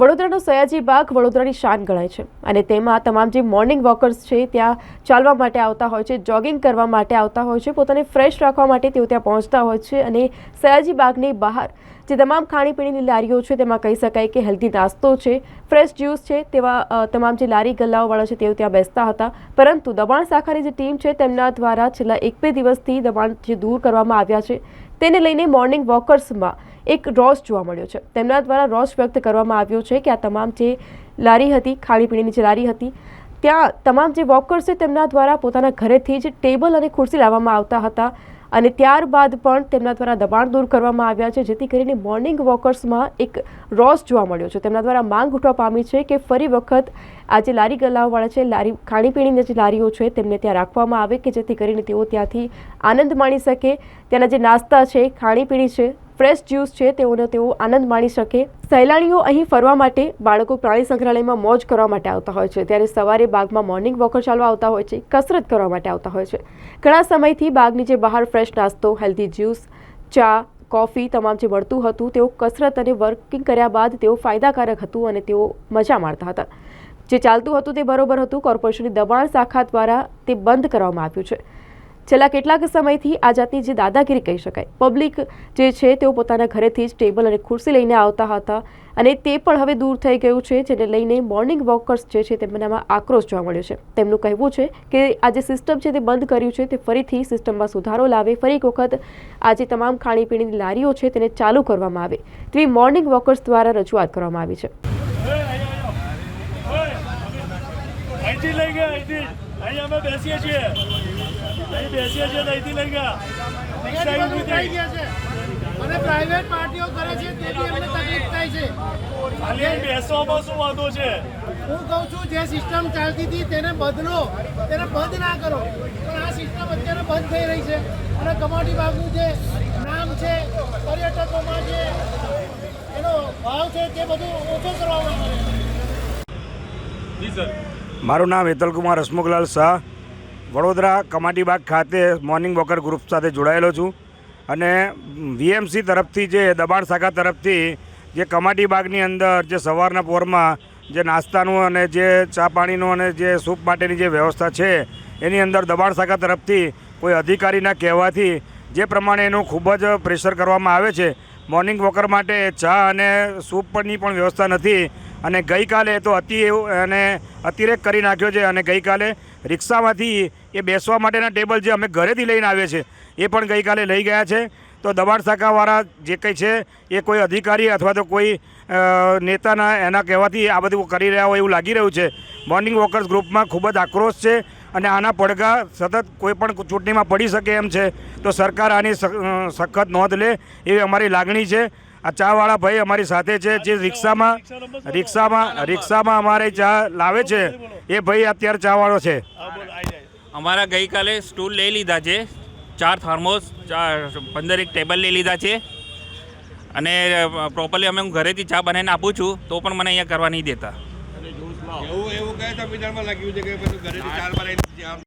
વડોદરાનો સયાજી બાગ વડોદરાની શાન ગણાય છે અને તેમાં તમામ જે મોર્નિંગ વોકર્સ છે ત્યાં ચાલવા માટે આવતા હોય છે, જોગિંગ કરવા માટે આવતા હોય છે, પોતાને ફ્રેશ રાખવા માટે તેઓ ત્યાં પહોંચતા હોય છે અને સયાજી બાગની બહાર જે તમામ ખાણીપીણીની લારીઓ છે તેમાં કહી શકાય કે હેલ્ધી નાસ્તો છે, ફ્રેશ જ્યુસ છે તેવા તમામ જે લારી ગલ્લાઓવાળા છે તેઓ ત્યાં બેસતા હતા. પરંતુ દબાણ શાખાની જે ટીમ છે તેમના દ્વારા છેલ્લા એક બે દિવસથી દબાણ જે દૂર કરવામાં આવ્યા છે, તેને લઈને મોર્નિંગ વોકર્સમાં એક રોષ જોવા મળ્યો છે. તેમના દ્વારા રોષ વ્યક્ત કરવામાં આવ્યો છે કે આ તમામ જે લારી હતી ખાણીપીણીની જે લારી હતી, ત્યાં તમામ જે વોકર્સ છે તેમના દ્વારા પોતાના ઘરેથી જ ટેબલ અને ખુરશી લાવવામાં આવતા હતા અને ત્યારબાદ પણ તેમના દ્વારા દબાણ દૂર કરવામાં આવ્યા છે, જેથી કરીને મોર્નિંગ વોકર્સમાં એક રોષ જોવા મળ્યો છે. તેમના દ્વારા માંગ ઉઠવા પામી છે કે ફરી વખત આ જે લારી ગલાવવાળા છે, લારી ખાણીપીણીની જે લારીઓ છે તેમને ત્યાં રાખવામાં આવે કે જેથી કરીને તેઓ ત્યાંથી આનંદ માણી શકે. ત્યાંના જે નાસ્તા છે ખાણીપીણી છે ફ્રેશ જ્યુસ છે, તેઓને તેઓ આનંદ માણી શકે. સહેલાણીઓ અહીં ફરવા માટે બાળકો પ્રાણી સંગ્રહાલયમાં મોજ કરવા માટે આવતા હોય છે. ત્યારે સવારે બાગમાં મોર્નિંગ વોકર ચાલવા આવતા હોય છે, કસરત કરવા માટે આવતા હોય છે. ઘણા સમયથી બાગની જે બહાર ફ્રેશ નાસ્તો હેલ્ધી જ્યુસ ચા કોફી તમામ જે મળતું હતું, તેઓ કસરત અને વર્કિંગ કર્યા બાદ તેઓ ફાયદાકારક હતું અને તેઓ મજા માણતા હતા. જે ચાલતું હતું તે બરોબર હતું. કોર્પોરેશનની દબાણ શાખા દ્વારા તે બંધ કરવામાં આવ્યું છે. છેલ્લા કેટલાક સમયથી આ જાતની જે દાદાગીરી કહી શકાય પબ્લિક જે છે તેઓ પોતાના ઘરેથી જ ટેબલ અને ખુરશી લઈને આવતા હતા અને તે પણ હવે દૂર થઈ ગયું છે જેને લઈને મોર્નિંગ વોકર્સ જે છે તેમનામાં આક્રોશ જોવા મળ્યો છે તેમનું કહેવું છે કે આ જે સિસ્ટમ છે તે બંધ કર્યું છે તે ફરીથી સિસ્ટમમાં સુધારો લાવે ફરી એક વખત આ જે તમામ ખાણીપીણીની લારીઓ છે તેને ચાલુ કરવામાં આવે તેવી મોર્નિંગ વોકર્સ દ્વારા રજૂઆત કરવામાં આવી છે અહીં અમે બેસીએ છીએ. અહીં બેસીએ છીએ અહીંથી લઈ ગયા રિક્ષા થઈ ગયા છે. અને પ્રાઇવેટ પાર્ટીઓ કરે છે તેથી અમને તકલીફ થાય છે. ખાલી બેસવામાં શું વાંધો છે? હું કહું છું જે સિસ્ટમ ચાલતી હતી તેને બદલો. તેને બંધ ના કરો. પણ આ સિસ્ટમ અત્યારે બંધ થઈ રહી છે. અને કમાટી બાગનું જે નામ છે પર્યટકોમાં જે એનો ભાવ છે તે બધું ઓછો કરવામાં આવે છે. મારું નામ હેતલકુમાર હસમુખલાલ શાહ. વડોદરા કમાટીબાગ ખાતે મોર્નિંગ વોકર ગ્રુપ સાથે જોડાયેલો છું અને વીએમસી તરફથી જે દબાણ શાખા તરફથી જે કમાટીબાગની અંદર જે સવારના પોરમાં જે નાસ્તાનું અને જે ચા પાણીનું અને જે સૂપ માટેની જે વ્યવસ્થા છે, એની અંદર દબાણ શાખા તરફથી કોઈ અધિકારીના કહેવાથી જે પ્રમાણે એનું ખૂબ જ પ્રેશર કરવામાં આવે છે, મોર્નિંગ વોકર માટે ચા અને સૂપની પણ વ્યવસ્થા નથી. અને ગઈકાલે તો અતિ એવું અને અતિરેક કરી નાખ્યો છે અને ગઈકાલે રિક્ષામાંથી એ બેસવા માટેના ટેબલ જે અમે ઘરેથી લઈને આવે છે એ પણ ગઈકાલે લઈ ગયા છે. તો દબાણ શાખાવાળા જે કંઈ છે, એ કોઈ અધિકારી અથવા તો કોઈ નેતાના એના કહેવાથી આ બધું કરી રહ્યા હોય એવું લાગી રહ્યું છે. મોર્નિંગ વોકર્સ ગ્રુપમાં ખૂબ જ આક્રોશ છે અને આના પડઘા સતત કોઈ પણ ચૂંટણીમાં પડી શકે એમ છે. તો સરકાર આની સખ- સખત નોંધ લે એવી અમારી લાગણી છે. આ ચાવાળા ભાઈ અમારી સાથે છે જે રિક્ષામાં રિક્ષામાં રિક્ષામાં અમારે ચા લાવે છે એ ભાઈ અત્યારે ચાવાળો છે. અમારા ગઈકાલે સ્ટૂલ લઈ લીધા છે ચાર થર્મોસ ચાર પંદર એક ટેબલ લઈ લીધા છે. અને પ્રોપરલી અમે હું ઘરેથી ચા બનાવીને આપું છું તો પણ મને અહીંયા કરવા નહીં દેતા. એવું એવું કયા સંવિધાનમાં લાગ્યું છે કે ઘરેથી ચા બનાવીને